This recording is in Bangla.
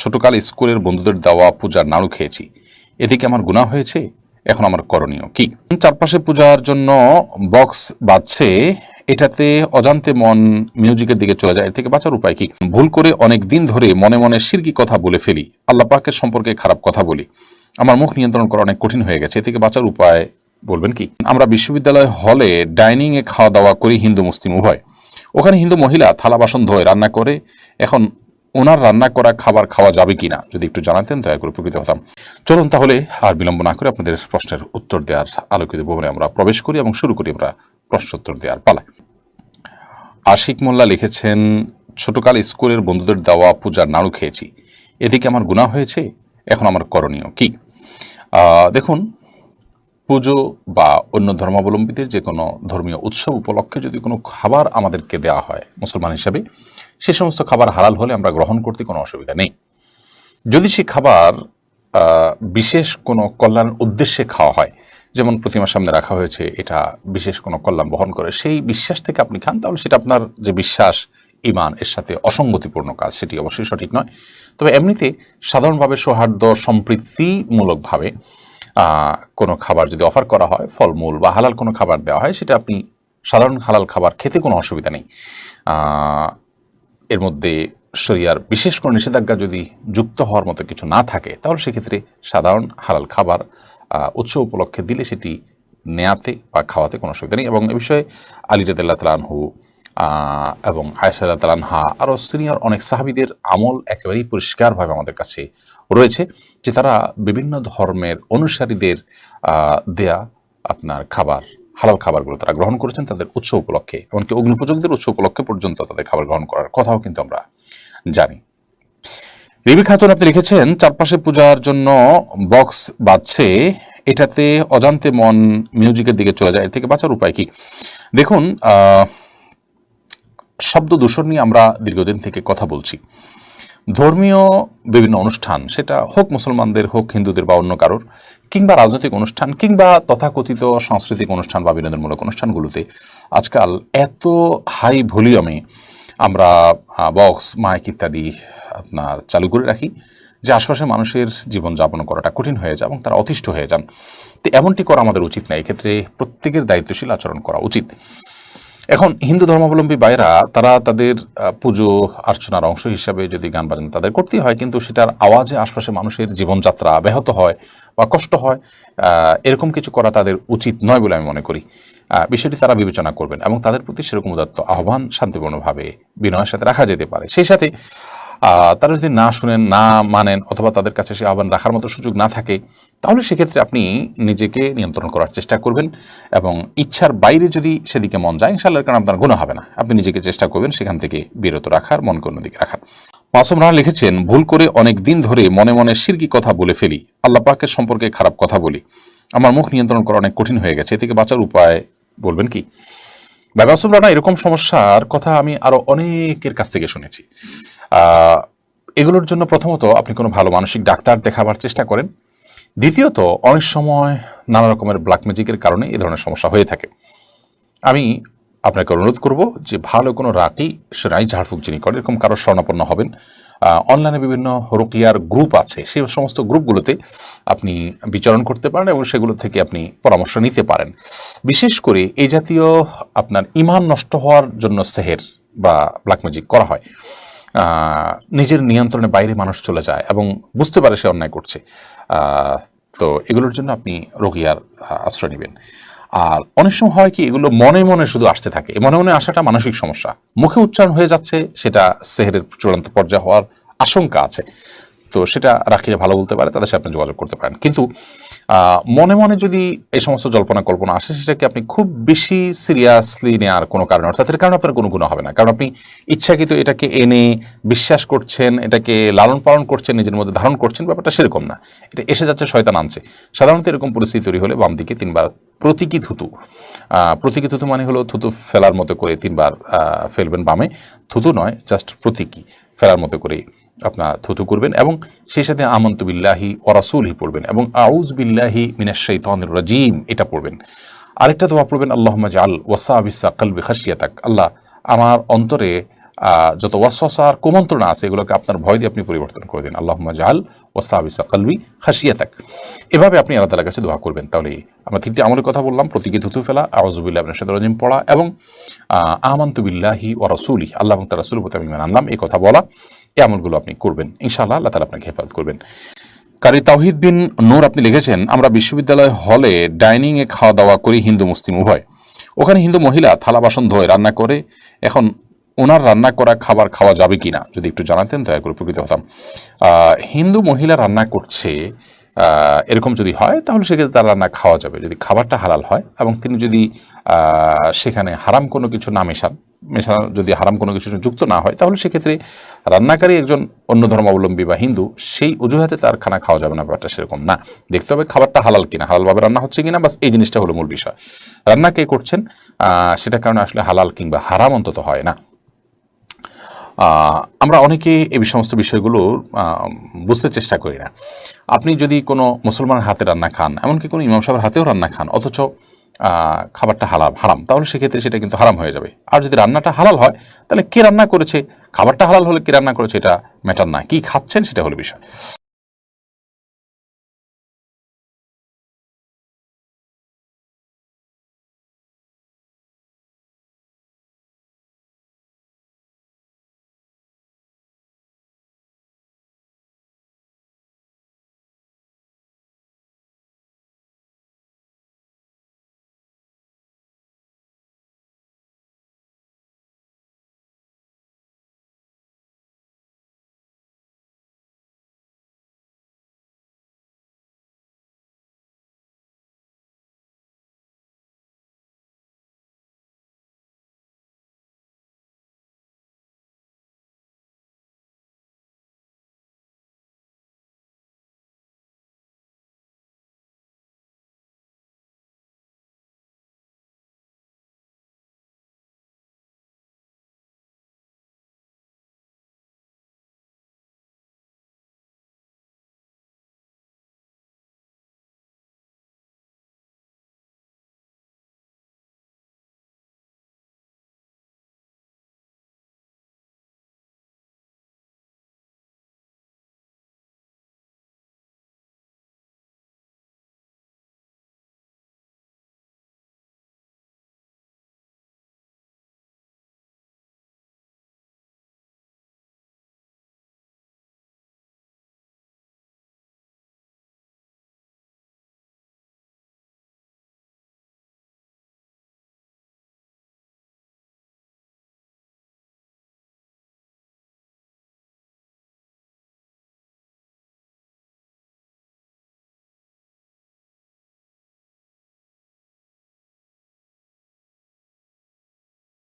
ছোটকাল স্কুলের বন্ধুদের দেওয়া পূজার নাড়ু খেয়েছি। এদিকে আমার গুণা হয়েছে, এখন আমার করণীয় কি? চারপাশে পূজার জন্য বক্স বাজছে, এটাতে অজান্তে মন মিউজিকের দিকে চলে যায়। এর থেকে বাঁচার উপায় কি? ভুল করে অনেক দিন ধরে মনে মনে সিরকি কথা বলে ফেলি। আল্লাহ পাকের সম্পর্কে খারাপ কথা বলি। আমার মুখ নিয়ন্ত্রণ করা অনেক কঠিন হয়ে গেছে। এ থেকে বাঁচার উপায় বলবেন কি? আমরা বিশ্ববিদ্যালয় হলে ডাইনিং এ খাওয়া দাওয়া করি হিন্দু, মুসলিম, উভয়। ওখানে হিন্দু মহিলা থালা বাসন ধোয়, রান্না করে, এখন ওনার রান্না করা খাবার খাওয়া যাবে কিনা, যদি একটু জানাতেন, দয়া করে উপকৃত হতাম। চলুন তাহলে আর বিলম্ব না করে আপনাদের প্রশ্নের উত্তর দেওয়ার আলোকিত ভবনে আমরা প্রবেশ করি এবং শুরু করি আমরা প্রশ্নোত্তর দেওয়ার পালায় আশিক মোল্লা লিখেছেন, ছোটকাল স্কুলের বন্ধুদের দেওয়া পূজার নাড়ু খেয়েছি। এদিকে আমার গুণা হয়েছে, এখন আমার করণীয় কি? দেখুন, পুজো বা অন্য ধর্মাবলম্বীদের যে কোনো ধর্মীয় উৎসব উপলক্ষে যদি কোনো খাবার আমাদেরকে দেওয়া হয়, মুসলমান হিসাবে সে সমস্ত খাবার হালাল হলে আমরা গ্রহণ করতে কোনো অসুবিধা নেই। যদি সে খাবার বিশেষ কোনো কল্যাণ উদ্দেশ্যে খাওয়া হয়, যেমন প্রতিমার সামনে রাখা হয়েছে, এটা বিশেষ কোনো কল্যাণ বহন করে, সেই বিশ্বাস থেকে আপনি খান, তাহলে সেটা আপনার যে বিশ্বাস ইমান এর সাথে অসঙ্গতিপূর্ণ কাজ, সেটি অবশ্যই সঠিক নয়। তবে এমনিতে সাধারণভাবে সৌহার্দ্য সম্পৃক্তিমূলকভাবে কোনো খাবার যদি অফার করা হয়, ফলমূল বা হালাল কোনো খাবার দেওয়া হয়, সেটা আপনি সাধারণ হালাল খাবার খেতে কোনো অসুবিধা নেই। এর মধ্যে শরিয়ার বিশেষ কোনো নিষেধাজ্ঞা যদি যুক্ত হওয়ার মতো কিছু না থাকে, তাহলে সেক্ষেত্রে সাধারণ হালাল খাবার উৎসব উপলক্ষে দিলে সেটি নেয়াতে বা খাওয়াতে কোনো অসুবিধা নেই। এবং এ বিষয়ে আলী রাদিল্লাহ তালানহু এবং আয়সা তালানহা আরও সিনিয়র অনেক সাহাবিদের আমল একেবারেই পরিষ্কারভাবে আমাদের কাছে রয়েছে যে তারা বিভিন্ন ধর্মের অনুসারীদের দেয়া আপনার খাবার হালাল খাবারগুলো তারা গ্রহণ করেছেন তাদের উৎসব উপলক্ষে, এমনকি অগ্নিপূজকদের উৎসব উপলক্ষে পর্যন্ত তাদের খাবার গ্রহণ করার কথাও কিন্তু আমরা জানি। রিবি খাতুন আপনি লিখেছেন চারপাশে পূজার জন্য বক্স বাজছে, এটাতে অজান্তে মন মিউজিকের দিকে চলে যায়, এর থেকে বাঁচার উপায় কি? দেখুন শব্দ দূষণ নিয়ে আমরা দীর্ঘদিন থেকে কথা বলছি। ধর্মীয় বিভিন্ন অনুষ্ঠান, সেটা হোক মুসলমানদের হোক হিন্দুদের বা অন্য কারোর, কিংবা রাজনৈতিক অনুষ্ঠান, কিংবা তথাকথিত সাংস্কৃতিক অনুষ্ঠান বা বিনোদনমূলক অনুষ্ঠানগুলোতে, আজকাল এত হাই ভলিউমে আমরা বক্স মাইক ইত্যাদি আপনার চালু করে রাখি, যে আশপাশে মানুষের জীবনযাপন করাটা কঠিন হয়ে যায় এবং তারা অতিষ্ঠ হয়ে যান। তো এমনটি করা আমাদের উচিত না। এক্ষেত্রে প্রত্যেকের দায়িত্বশীল আচরণ করা উচিত। এখন হিন্দু ধর্মাবলম্বী বাইরা তারা তাদের পুজো আর্চনার অংশ হিসাবে যদি গান বাজান তাদের করতেই হয়, কিন্তু সেটার আওয়াজে আশপাশে মানুষের জীবনযাত্রা ব্যাহত হয় বা কষ্ট হয় এরকম কিছু করা তাদের উচিত নয় বলে আমি মনে করি। বিষয়টি তারা বিবেচনা করবেন এবং তাদের প্রতি সেরকম উদাত্ত আহ্বান শান্তিপূর্ণভাবে বিনয়ের সাথে রাখা যেতে পারে। সেই সাথে তারা যদি না শুনেন, না মানেন অথবা তাদের কাছে সে আহ্বান রাখার মতো সুযোগ না থাকে, তাহলে সেক্ষেত্রে আপনি নিজেকে নিয়ন্ত্রণ করার চেষ্টা করবেন এবং ইচ্ছার বাইরে যদি সেদিকে মন যায় ইনশাল্লাহ কারণ আপনার গুণ হবে না। আপনি নিজেকে চেষ্টা করবেন সেখান থেকে বিরত রাখার মনকে অন্যদিকে রাখার। মাসুম রানা লিখেছেন, ভুল করে অনেক দিন ধরে মনে মনে সিরকি কথা বলে ফেলি। আল্লাহ পাকের সম্পর্কে খারাপ কথা বলি। আমার মুখ নিয়ন্ত্রণ করা অনেক কঠিন হয়ে গেছে। এ থেকে বাঁচার উপায় বলবেন কি? ভাই, মাসুম রানা, এরকম সমস্যার কথা আমি আরও অনেকের কাছ থেকে শুনেছি। এগুলোর জন্য প্রথমত আপনি কোনো ভালো মানসিক ডাক্তার দেখাবার চেষ্টা করেন। দ্বিতীয়ত, অনেক সময় নানা রকমের ব্ল্যাক ম্যাজিকের কারণে এই ধরনের সমস্যা হয়ে থাকে। আমি আপনাকে অনুরোধ করব যে ভালো কোনো রাকি সেরাই ঝাড়ফুঁক যিনি করেন, এরকম কারও স্বর্ণাপন্ন হবেন। অনলাইনে বিভিন্ন রোকিয়ার গ্রুপ আছে সেই সমস্ত গ্রুপগুলোতে আপনি বিচরণ করতে পারেন এবং সেগুলো থেকে আপনি পরামর্শ নিতে পারেন। বিশেষ করে এই জাতীয় আপনার ইমান নষ্ট হওয়ার জন্য সেহের বা ব্ল্যাক ম্যাজিক করা হয়। নিজের নিয়ন্ত্রণে বাইরে মানুষ চলে যায় এবং বুঝতে পারে সে অন্যায় করছে। তো এগুলোর জন্য আপনি রোগিয়ার আশ্রয় নেবেন। আর অনেক সময় হয় কি, এগুলো মনে মনে শুধু আসতে থাকে। মনে মনে আসাটা মানসিক সমস্যা। মুখে উচ্চারণ হয়ে যাচ্ছে, সেটা সেহেরের চূড়ান্ত পর্যায়ে হওয়ার আশঙ্কা আছে। তো সেটা রাখিলে ভালো বলতে পারে, তাদের সাথে আপনি যোগাযোগ করতে পারেন। কিন্তু মনে মনে যদি এই সমস্ত জল্পনা কল্পনা আসে, সেটাকে আপনি খুব বেশি সিরিয়াসলি নেওয়ার কোনো কারণে অর্থাৎ এর কারণে আপনার কোনো গুণ হবে না। কারণ আপনি ইচ্ছাকৃত এটাকে এনে বিশ্বাস করছেন, এটাকে লালন পালন করছেন, নিজের মধ্যে ধারণ করছেন, ব্যাপারটা সেরকম না। এটা এসে যাচ্ছে, শয়তান আনছে। সাধারণত এরকম পরিস্থিতি তৈরি হলে বাম দিকে তিনবার প্রতীকী থুতু প্রতীকী থুতু মানে হলো থুতু ফেলার মতো করে তিনবার ফেলবেন বামে। থুতু নয় জাস্ট প্রতীকী ফেলার মতো করে আপনার থুতু করবেন এবং সেই সাথে আমন্ত বিল্লাহি ওরাসুলহি পড়বেন এবং আউজ বিল্লাহি মিনাশ শাইতানির রাজিম এটা পড়বেন। আরেকটা দোয়া পড়বেন, আল্লাহুম্মা জাল ওয়াসাবিসা কলবি খাশিয়াতাক। আল্লাহ আমার অন্তরে যত ওয়াসওয়াসার কুমন্ত্রণা আছে এগুলোকে আপনার ভয় দিয়ে আপনি পরিবর্তন করে দিন। আল্লাহ জাহাল ওসাবিসা কালবি খাসিয়া থাক এভাবে আপনি আল্লাহ তালার কাছে দোয়া করবেন। তাহলে আমরা তিনটি আমলের কথা বললাম, প্রতীকে থুতু ফেলা আওয়াজুবিল্লাহ আপনার সাথে রাজিম পড়া এবং আমান্তুবিল্লাহি ও রসুলি আল্লাহ তার রসুল প্রতি আমি আনলাম, এই কথা বলা। এই আমলগুলো আপনি করবেন। ইনশাআল্লাহ আল্লাহ তালা আপনাকে হেফাজত করবেন। কারি তাহিদ বিন নূর আপনি লিখেছেন, আমরা বিশ্ববিদ্যালয় হলে ডাইনিংয়ে খাওয়া দাওয়া করি হিন্দু, মুসলিম, উভয়। ওখানে হিন্দু মহিলা থালা বাসন ধোয় রান্না করে, এখন ওনার রান্না করা খাবার খাওয়া যাবে কিনা? যদি একটু জানাতেন, দয়া করে উপকৃত হতাম। হিন্দু মহিলা রান্না করছে এরকম যদি হয়, তাহলে সেক্ষেত্রে তার রান্না খাওয়া যাবে। যদি খাবারটা হালাল হয় এবং তিনি যদি সেখানে হারাম কোনো কিছু না মেশান, মেশানো, যদি হারাম কোনো কিছু যুক্ত না হয়, তাহলে সেক্ষেত্রে রান্নাকারী একজন অন্য ধর্মাবলম্বী বা হিন্দু, সেই অজুহাতে তার খানা খাওয়া যাবে না, ব্যাপারটা সেরকম না। দেখতে হবে খাবারটা হালাল কিনা, হালালভাবে রান্না হচ্ছে কিনা, বাস এই জিনিসটা হলো মূল বিষয়। রান্না কে করছেন? সেটার কারণে আসলে হালাল কিংবা হারাম অন্তত হয় না। আমরা অনেকে এই সমস্ত বিষয়গুলো বুঝতে চেষ্টা করি না। আপনি যদি কোনো মুসলমানের হাতে রান্না খান, এমনকি কোনো ইমাম সাহেবের হাতেও রান্না খান, অথচ খাবারটা হালাল, হারাম, তাহলে সেক্ষেত্রে সেটা কিন্তু হারাম হয়ে যাবে। আর যদি রান্নাটা হালাল হয়, তাহলে কে রান্না করেছে? খাবারটা হালাল হলে কে রান্না করেছে? এটা ম্যাটার না। কি খাচ্ছেন সেটা হলো বিষয়।